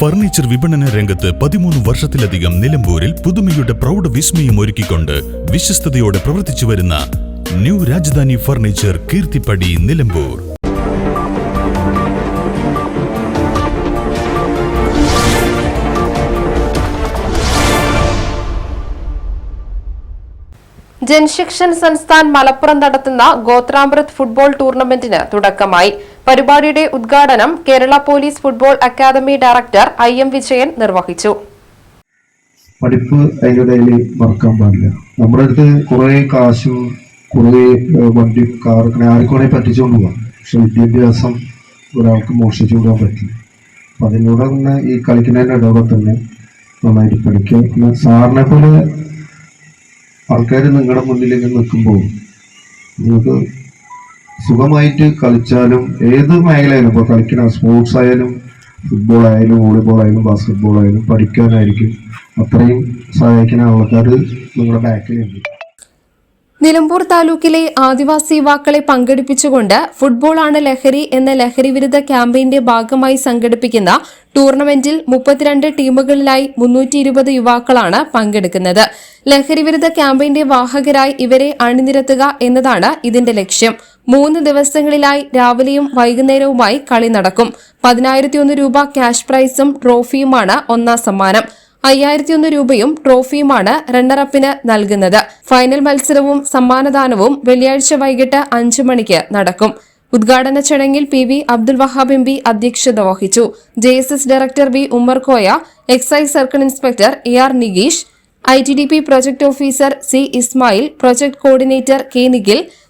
Furniture വിപണന രംഗത്ത് പതിമൂന്ന് വർഷത്തിലധികം നിലമ്പൂരിൽ പുതുമയുടെ പ്രൗഢ വിസ്മയം ഒരുക്കിക്കൊണ്ട് വിശ്വസ്തയോടെ പ്രവർത്തിച്ചു വരുന്ന ന്യൂ രാജധാനി ഫർണിച്ചർ കീർത്തിപ്പടി നിലമ്പൂർ. ജൻശിക്ഷൻ സംസ്ഥാൻ മലപ്പുറം നടത്തുന്ന ഗോത്രാമൃത് ഫുട്ബോൾ ടൂർണമെന്റിന് തുടക്കമായി. പരിപാടിയുടെ ഉദ്ഘാടനം Kerala police football academy director I M Vijayan നിർവഹിച്ചു. പഠിപ്പ് അതിന്റെ ഇടയിൽ മറക്കാൻ പാടില്ല. നമ്മുടെ അടുത്ത് കുറേ കാശും കുറേ ഏഹ്, വണ്ടി കാറൊക്കെ ആർക്കുവാണെങ്കിൽ പറ്റിച്ചുകൊണ്ട് പോകാം. പക്ഷെ വിദ്യാഭ്യാസം ഒരാൾക്ക് മോഷിച്ചു കൊണ്ടുപോകാൻ പറ്റില്ല. അപ്പം അതിലൂടെ തന്നെ ഈ കളിക്കുന്നതിന്റെ ഇടവിടെ തന്നെ നന്നായിട്ട് പഠിക്കുക പിന്നെ സാറിനെ പോലെ ആൾക്കാർ നിങ്ങളുടെ മുന്നിലേക്ക് നിൽക്കുമ്പോൾ നിങ്ങൾക്ക് സുഖമായിട്ട് കളിച്ചാലും ഏത് മേഖലയിലും ഇപ്പോൾ കളിക്കണം സ്പോർട്സ് ആയാലും ഫുട്ബോൾ ആയാലും വോളിബോൾ ആയാലും ബാസ്കറ്റ്ബോൾ ആയാലും പഠിക്കാനായിരിക്കും. അത്രയും സഹായിക്കുന്ന ആൾക്കാർ നിങ്ങളുടെ ബാക്കിലുണ്ട് നിലമ്പൂർ താലൂക്കിലെ ആദിവാസി യുവാക്കളെ പങ്കെടുപ്പിച്ചുകൊണ്ട് ഫുട്ബോളാണ് ലഹരി എന്ന ലഹരി വിരുദ്ധ ക്യാമ്പയിന്റെ ഭാഗമായി സംഘടിപ്പിക്കുന്ന ടൂർണമെന്റിൽ മുപ്പത്തിരണ്ട് ടീമുകളിലായി മുന്നൂറ്റി ഇരുപത് യുവാക്കളാണ് പങ്കെടുക്കുന്നത്. ലഹരി വിരുദ്ധ ക്യാമ്പയിന്റെ വാഹകരായി ഇവരെ അണിനിരത്തുക എന്നതാണ് ഇതിന്റെ ലക്ഷ്യം. മൂന്ന് ദിവസങ്ങളിലായി രാവിലെയും വൈകുന്നേരവുമായി കളി നടക്കും. പതിനായിരത്തിയൊന്ന് രൂപ ക്യാഷ് പ്രൈസും ട്രോഫിയുമാണ് ഒന്നാം സമ്മാനം. അയ്യായിരത്തിയൊന്ന് രൂപയും ട്രോഫിയുമാണ് റണ്ണറപ്പിന് നൽകുന്നത്. ഫൈനൽ മത്സരവും സമ്മാനദാനവും വെള്ളിയാഴ്ച വൈകിട്ട് അഞ്ചു മണിക്ക് നടക്കും. ഉദ്ഘാടന ചടങ്ങിൽ P V Abdul Wahab M P അധ്യക്ഷത വഹിച്ചു. J S S director V Ummerkoya excise circle inspector A R Nigeesh I T D P project officer C Ismail project coordinator K Nikhil